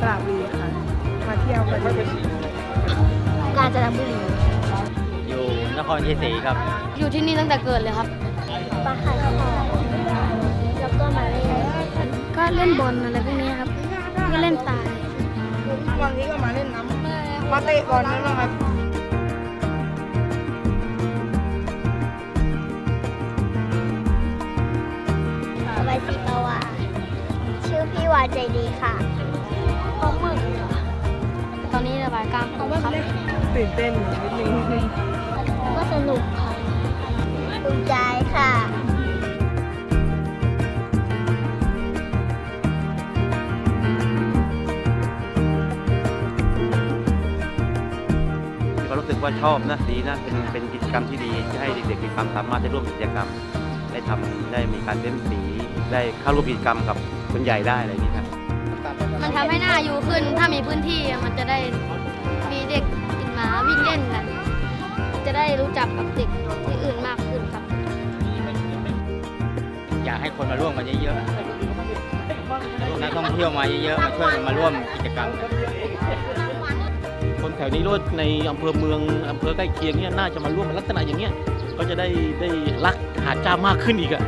สระบุรีค่ะ มาเที่ยวกันกาญจนบุรี อยู่นครชัยศรีครับ อยู่ที่นี่ตั้งแต่เกิดเลยครับปลาไข่ทองแล้วก็มาเล่นก็เล่นบอลอะไรพวกนี้ครับ ก็เล่นตายบางทีก็มาเล่นน้ำมาเตะบอลนั่นนะครับใบสีปวาชื่อพี่วาใจดีค่ะ พ่อมึกตอนนี้ระบายกล้ามครับตื่นเต้นนิดนึงก็สนุกค่ะภูมิใจค่ะก็รู้สึกว่าชอบนะดีนะเป็นเป็นกิจกรรมที่ดีจะให้เด็กๆมีความสามารถได้ร่วมกิจกรรม ได้ทำได้มีการเล่นสี ได้เข้าร่วมกิจกรรมกับคนใหญ่ได้อะไรอย่างนี้ครับ มันทำให้หน้าอยู่ขึ้น ถ้ามีพื้นที่อะมันจะได้มีเด็กกินหมาวิ่งเล่นกัน จะได้รู้จักกับเด็กที่อื่นมากขึ้นครับ อยากให้คนมาร่วมกันเยอะๆนักท่องเที่ยวมาเยอะๆ มาช่วยกันมาร่วมกิจกรรม คนแถวนี้รถในอำเภอเมืองอำเภอใกล้เคียงเนี่ยน่าจะมาร่วมลักษณะอย่างเงี้ย ก็จะได้ได้รักหาดเจ้ามากขึ้นอีกอะ